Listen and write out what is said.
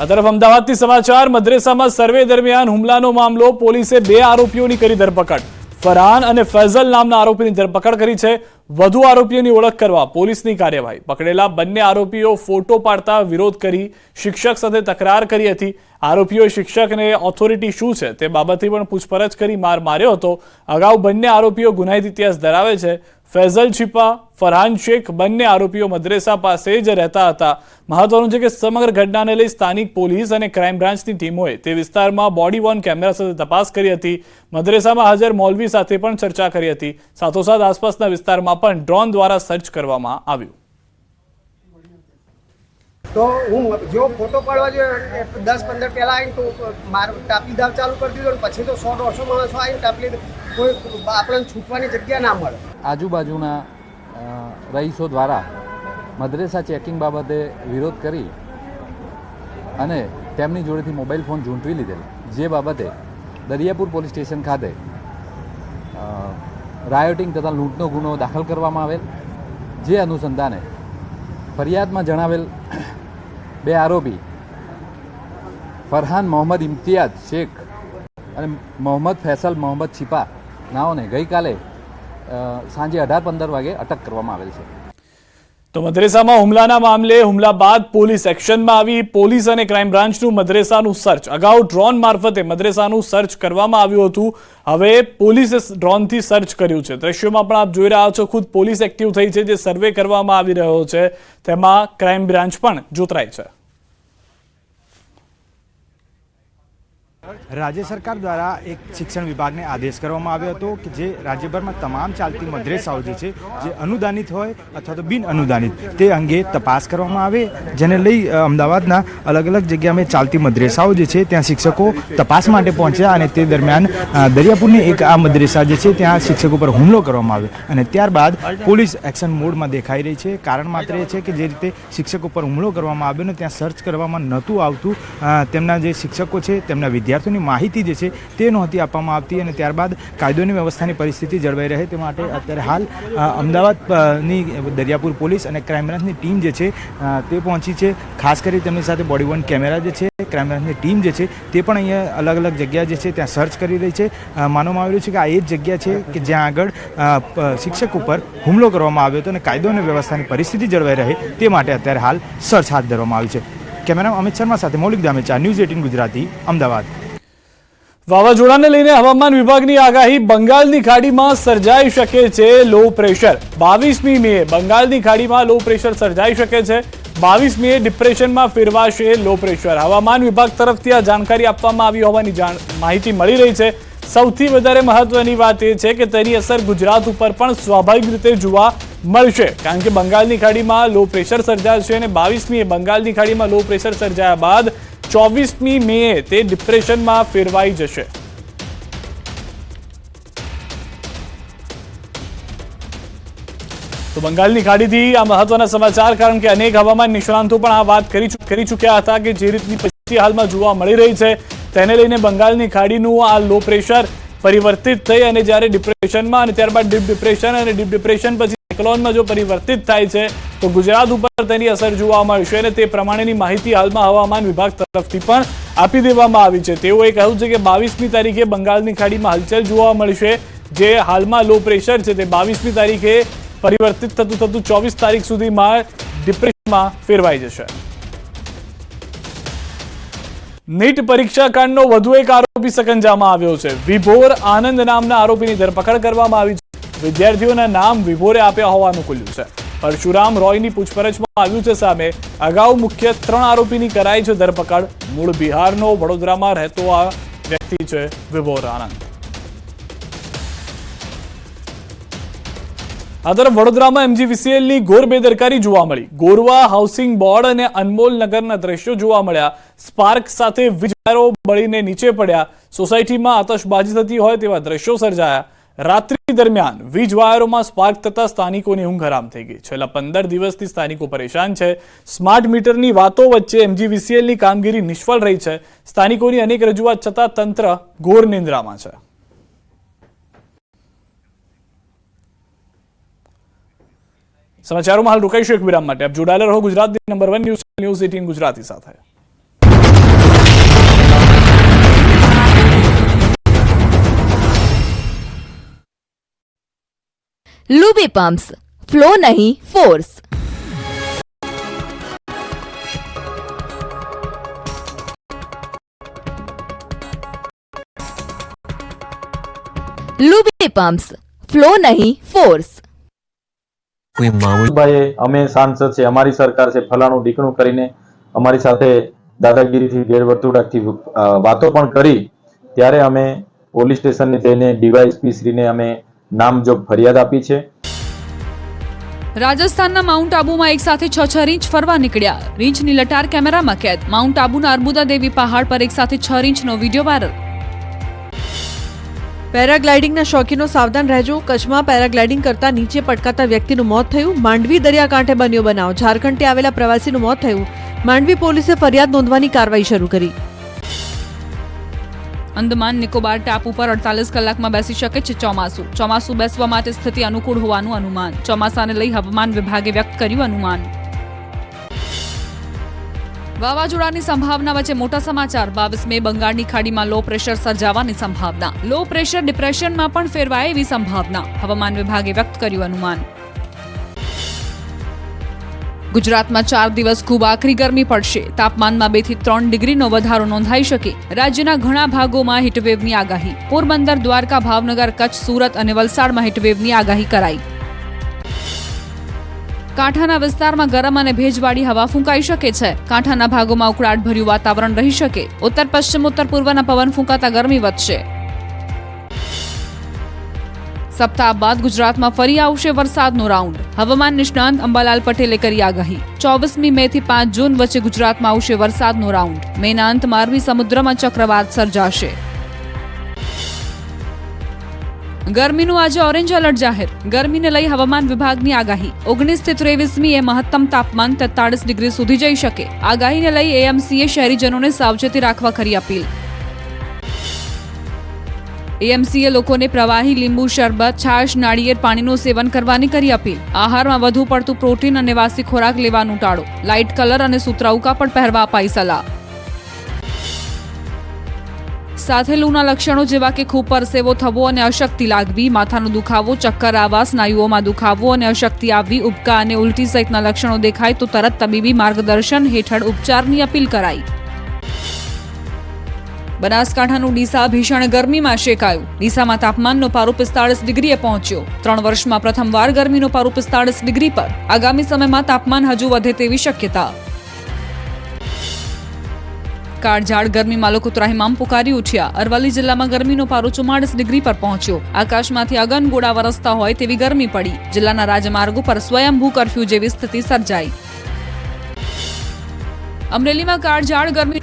આ તરફ અમદાવાદથી સમાચાર, મદ્રેસામાં સર્વે દરમિયાન હુમલાનો મામલો, પોલીસે બે આરોપીઓની કરી ધરપકડ. ફરહાન અને ફૈઝલ નામના આરોપીની ધરપકડ કરી છે. વધુ આરોપીઓની ઓળખ કરવા પોલીસની કાર્યવાહી. પકડેલા બંને આરોપીઓ ફોટો પાડતા વિરોધ કરી, શિક્ષક સાથે તકરાર કરી હતી. આરોપીઓએ શિક્ષકને ઓથોરિટી શું છે તે બાબતે પણ પૂછપરછ કરી માર માર્યો હતો. અગાઉ બંને આરોપીઓ ગુનાહિત ઇતિહાસ ધરાવે છે. ફૈઝલ છીપા, ફરહાન શેખ બંને આરોપીઓ મદ્રેસા પાસે જ રહેતા હતા. મહત્વનું છે કે સમગ્ર ઘટનાને લઈ સ્થાનિક પોલીસ અને ક્રાઇમ બ્રાન્ચની ટીમોએ તે વિસ્તારમાં બોડી વોર્ન કેમેરા સાથે તપાસ કરી હતી. મદ્રેસામાં હાજર મૌલવી સાથે પણ ચર્ચા કરી હતી. સાથોસાથ આસપાસના વિસ્તારમાં પણ ડ્રોન દ્વારા સર્ચ કરવામાં આવ્યું. તો હું જો ફોટો પાડવા જોઈએ દસ પંદર પહેલાં આવીને તો માર ટાપલી દાવ ચાલુ કરી દીધો પછી તો સો દોઢસો માણસો આવીને ટાપલી કોઈ આપણને છૂટવાની જગ્યા ના મળે. આજુબાજુના રહીશો દ્વારા મદ્રેસા ચેકિંગ બાબતે વિરોધ કરી અને તેમની જોડેથી મોબાઈલ ફોન ઝૂંટવી લીધેલ. જે બાબતે દરિયાપુર પોલીસ સ્ટેશન ખાતે રાયોટિંગ તથા લૂંટનો ગુનો દાખલ કરવામાં આવેલ. જે અનુસંધાને ફરિયાદમાં જણાવેલ બે આરોપી, ફરહાન મોહમ્મદ ઇમ્તિયાઝ શેખ અને મોહમ્મદ ફૈસલ મોહમ્મદ છીપા નાઓને ગઈકાલે સાંજે અઢાર પંદર વાગે અટક કરવામાં આવેલ છે. તો મદ્રેસામાં હુમલાના મામલે હુમલા બાદ પોલીસ એક્શનમાં આવી. પોલીસ અને ક્રાઇમ બ્રાન્ચનું મદ્રેસાનું સર્ચ. અગાઉ ડ્રોન મારફતે મદ્રેસાનું સર્ચ કરવામાં આવ્યું હતું. હવે પોલીસે ડ્રોનથી સર્ચ કર્યું છે. દ્રશ્યોમાં પણ આપ જોઈ રહ્યા છો, ખુદ પોલીસ એક્ટિવ થઈ છે, જે સર્વે કરવામાં આવી રહ્યો છે. તેમાં ક્રાઇમ બ્રાન્ચ પણ જોતરાય છે. રાજ્ય સરકાર દ્વારા એક શિક્ષણ વિભાગને આદેશ કરવામાં આવ્યો હતો કે જે રાજ્યભરમાં તમામ ચાલતી મદ્રેસાઓ જે છે, જે અનુદાનિત હોય અથવા તો બિન અનુદાનિત, તે અંગે તપાસ કરવામાં આવે, જેને લઈ અમદાવાદના અલગ અલગ જગ્યામાં ચાલતી મદ્રેસાઓ જે છે, ત્યાં શિક્ષકો તપાસ માટે પહોંચ્યા અને તે દરમિયાન દરિયાપુરની એક આ મદ્રેસા જે છે, ત્યાં શિક્ષકો પર હુમલો કરવામાં આવ્યો. અને ત્યારબાદ પોલીસ એક્શન મોડમાં દેખાઈ રહી છે. કારણ માત્ર એ છે કે જે રીતે શિક્ષકો પર હુમલો કરવામાં આવ્યો ને, ત્યાં સર્ચ કરવામાં નહોતું આવતું તેમના જે શિક્ષકો છે, તેમના વિદ્યાર્થીઓની માહિતી જે છે તે નહોતી આપવામાં આવતી અને ત્યારબાદ કાયદોની વ્યવસ્થાની પરિસ્થિતિ જળવાઈ રહે તે માટે અત્યારે હાલ અમદાવાદની દરિયાપુર પોલીસ અને ક્રાઇમ બ્રાન્ચની ટીમ જે છે તે પહોંચી છે. ખાસ કરી તેમની સાથે બોડી વન કેમેરા જે છે, ક્રાઇમ બ્રાન્ચની ટીમ જે છે, તે પણ અહીંયા અલગ અલગ જગ્યા જે છે ત્યાં સર્ચ કરી રહી છે. માનવામાં આવી રહ્યું છે કે આ એ જ જગ્યા છે કે જ્યાં આગળ શિક્ષક ઉપર હુમલો કરવામાં આવ્યો હતો અને કાયદો અને વ્યવસ્થાની પરિસ્થિતિ જળવાઈ રહે તે માટે અત્યારે હાલ સર્ચ હાથ ધરવામાં આવી છે. કેમેરા અમિત શર્મા સાથે મૌલિક દામેચા ન્યૂઝ એટીન ગુજરાતી, અમદાવાદ. વાવાઝોડાને લઈને હવામાન વિભાગની આગાહી બંગાળની ખાડીમાં સર્જાઈ શકે છે લો પ્રેશર બાવીસમી મે બંગાળની ખાડીમાં લો પ્રેશર સર્જાઈ શકે છે. બાવીસ મે ડિપ્રેશનમાં ફેરવાશે લો પ્રેશર હવામાન વિભાગ તરફથી આ જાણકારી આપવામાં આવી હોવાની માહિતી મળી રહી છે. સૌથી વધારે મહત્વની વાત એ છે કે તેની અસર ગુજરાત ઉપર પણ સ્વાભાવિક રીતે જોવા મળશે. કારણ કે બંગાળની ખાડીમાં લો પ્રેશર સર્જાશે અને બાવીસમીએ બંગાળની ખાડીમાં લો પ્રેશર સર્જાયા બાદ ચોવીસમી મેએ તે ડિપ્રેશનમાં ફેરવાઈ જશે. તો બંગાળની ખાડીથી આ મહત્વના સમાચાર, કારણ કે અનેક હવામાન નિષ્ણાંતો પણ આ વાત કરી કરી ચૂક્યા હતા કે જે રીતની પરિસ્થિતિ હાલમાં જોવા મળી રહી છે, તેને લઈને બંગાળની ખાડીનું આ લો પ્રેશર પરિવર્તિત થઈ અને જ્યારે ડિપ્રેશનમાં અને ત્યારબાદ ડીપ ડિપ્રેશન અને ડીપ ડિપ્રેશન પછી સાયક્લોનમાં જો પરિવર્તિત થાય છે, તો ગુજરાત ઉપર તેની અસર જોવા મળશે અને તે પ્રમાણેની માહિતી હાલમાં હવામાન વિભાગ તરફથી પણ આપી દેવામાં આવી છે. તેઓએ કહ્યું છે કે બાવીસમી તારીખે બંગાળની ખાડીમાં હલચલ જોવા મળશે, જે હાલમાં લો પ્રેશર છે. તે બાવીસમી તારીખે પરિવર્તિત થતું થતું ચોવીસ તારીખ સુધીમાં ડિપ્રેશનમાં ફેરવાઈ જશે. નીટ પરીક્ષા કાંડનો વધુ એક આરોપી સકંજામાં આવ્યો છે. વિભોર આનંદ નામના આરોપીની ધરપકડ કરવામાં આવી છે વિદ્યાર્થીઓના નામ વિભોરે આપ્યા હોવાનું ખુલ્યું છે. પરશુરામ રોયની પૂછપરછમાં આવ્યું છે સામે, અગાઉ મુખ્ય ત્રણ આરોપીની કરાઈ છે ધરપકડ. મૂળ બિહારનો વડોદરામાં રહેતો આ વ્યક્તિ છે વિભોર આનંદ. આ તરફ વડોદરામાં એમજીવીસીએલની ઘોર બેદરકારી જોવા મળી. ગોરવા હાઉસિંગ બોર્ડ અને અનમોલ નગરના દ્રશ્યો જોવા મળ્યા. સ્પાર્ક સાથે વીજ વાયરો બળીને નીચે પડ્યા. સોસાયટીમાં આતશબાજી થતી હોય તેવા દ્રશ્યો સર્જાયા. રાત્રિ દરમિયાન વીજ વાયરોમાં સ્પાર્ક થતા સ્થાનિકોની ઊંઘ હરામ થઈ ગઈ. છેલ્લા પંદર દિવસથી સ્થાનિકો પરેશાન છે. સ્માર્ટ મીટરની વાતો વચ્ચે એમજીવીસીએલની કામગીરી નિષ્ફળ રહી છે. સ્થાનિકોની અનેક રજૂઆત છતાં તંત્ર ઘોર નિંદ્રામાં છે. સમાચારોમાં હાલ રોકાઈશું એક વિરામ માટે. આપ જોડાયેલા રહો ગુજરાતની number one news news eighteen Gujarati સાથે. લુબી પમ્પ્સ ફ્લો નહીં ફોર્સ લુબી પમ્પ્સ ફ્લો નહીં ફોર્સ કોઈ માવજીભાઈએ અમે સાંસદ છે, અમારી સરકાર છે, ફલાણું ઢીકણું કરીને અમારી સાથે દાદાગીરીથી ગેરવર્તુળાથી વાતો પણ કરી. ત્યારે અમે પોલીસ સ્ટેશનને જઈને ડીવાયએસપી શ્રીને અમે નામજોગ ફરિયાદ આપી છે. રાજસ્થાનના માઉન્ટ આબુમાં એક સાથે છ છ રીંચ ફરવા નીકળ્યા. રીંછની લટાર કેમેરામાં કેદ. માઉન્ટ આબુના અર્બુદા દેવી પહાડ પર એક સાથે છ રીંચનો વીડિયો વાયરલ. પેરાગ્લાઇડિંગના શોખીનો સાવધાન રહેજો. કચ્છમાં પેરાગ્લાઇડિંગ કરતા નીચે પટકાતા વ્યક્તિનું મોત થયું. માંડવી દરિયાકાંઠે બન્યો બનાવ. ઝારખંડથી આવેલા પ્રવાસીનું મોત થયું. માંડવી પોલીસે ફરિયાદ નોંધવાની કાર્યવાહી શરૂ કરી. અંદમાન નિકોબાર ટાપુ પર અડતાલીસ કલાકમાં બેસી શકે છે ચોમાસું. ચોમાસું બેસવા માટે સ્થિતિ અનુકૂળ હોવાનું અનુમાન. ચોમાસાને લઈ હવામાન વિભાગે વ્યક્ત કર્યું અનુમાન. વાવાઝોડાની સંભાવના વચ્ચે મોટા સમાચાર. બાવીસ મે બંગાળની ખાડીમાં લો પ્રેશર સર્જાવાની સંભાવના. લો પ્રેશર ડિપ્રેશનમાં પણ ફેરવાય એવી સંભાવના. હવામાન વિભાગે વ્યક્ત કર્યું અનુમાન. ગુજરાતમાં ચાર દિવસ ખૂબ આકરી ગરમી પડશે. તાપમાનમાં બેથી ત્રણ ડિગ્રીનો વધારો નોંધાઈ શકે. રાજ્યના ઘણા ભાગોમાં હીટવેવની આગાહી. પોરબંદર, દ્વારકા, ભાવનગર, કચ્છ, સુરત અને વલસાડમાં હીટવેવની આગાહી કરાઈ. કાંઠાના વિસ્તારમાં ગરમ અને ભેજવાળી હવા ફૂંકાઈ શકે છે. કાંઠાના ભાગોમાં ઉકળાટભર્યું વાતાવરણ રહી શકે. ઉત્તર પશ્ચિમ ઉત્તર પૂર્વના પવન ફૂંકાતા ગરમી વધશે. સપ્તાહ બાદ ગુજરાતમાં ફરી આવશે વરસાદનો રાઉન્ડ. હવામાન નિષ્ણાંત અંબાલાલ પટેલે કરી આગાહી. ચોવીસમી મે થી પાંચ જૂન વચ્ચે ગુજરાતમાં આવશે વરસાદનો રાઉન્ડ. મેના અંતમાં અરબી સમુદ્રમાં ચક્રવાત સર્જાશે. ગરમીનું આજે ઓરેન્જ એલર્ટ જાહેર. ગરમીને લઈ હવામાન વિભાગની આગાહી. ઓગણીસથી ત્રેવીસમી એ મહત્તમ તાપમાન તેતાળીસ ડિગ્રી સુધી જઈ શકે. આગાહીને લઈ એએમસીએ શહેરીજનોને સાવચેતી રાખવા કરી અપીલ. એએમસીએ લોકોને પ્રવાહી લીંબુ શરબત, છાશ, નાળિયેર પાણીનું સેવન કરવાની કરી અપીલ. આહારમાં વધુ પડતું પ્રોટીન અને વાસી ખોરાક લેવાનું ટાળો. લાઇટ કલર અને સુતરાઉ કાપડ પહેરવા અપાઈ સલાહ. સાથે લૂના લક્ષણો જેવા કે ખૂબ પરસેવો થવો અને અશક્તિ લાગવી, માથાનો દુખાવો, ચક્કર આવવા સ્નાયુઓમાં દુખાવો અને અશક્તિ આવવી, ઉબકા અને ઉલટી સહિતના લક્ષણો દેખાય તો તરત તબીબી માર્ગદર્શન હેઠળ ઉપચારની અપીલ કરાઈ. બનાસકાંઠાનું ડીસા ભીષણ ગરમીમાં શેકાયું. ડીસામાં તાપમાનનો પારો પિસ્તાળીસ ડિગ્રીએ પહોંચ્યો. ત્રણ વર્ષમાં પ્રથમવાર ગરમીનો પારો પિસ્તાળીસ ડિગ્રી પર. આગામી સમયમાં તાપમાન હજુ વધે તેવી શક્યતા. કાળઝાળ ગરમીમાં લોકો ત્રાહિમામ પુકારી ઉઠ્યા. અરવલ્લી જિલ્લામાં ગરમીનો પારો ચુમ્માળીસ ડિગ્રી પર પહોંચ્યો. આકાશમાંથી અગનગોળા વરસતા હોય તેવી ગરમી પડી. જિલ્લાના રાજમાર્ગો પર સ્વયંભૂ કરફ્યુ જેવી સ્થિતિ સર્જાઈ. અમરેલીમાં કાળઝાળ ગરમી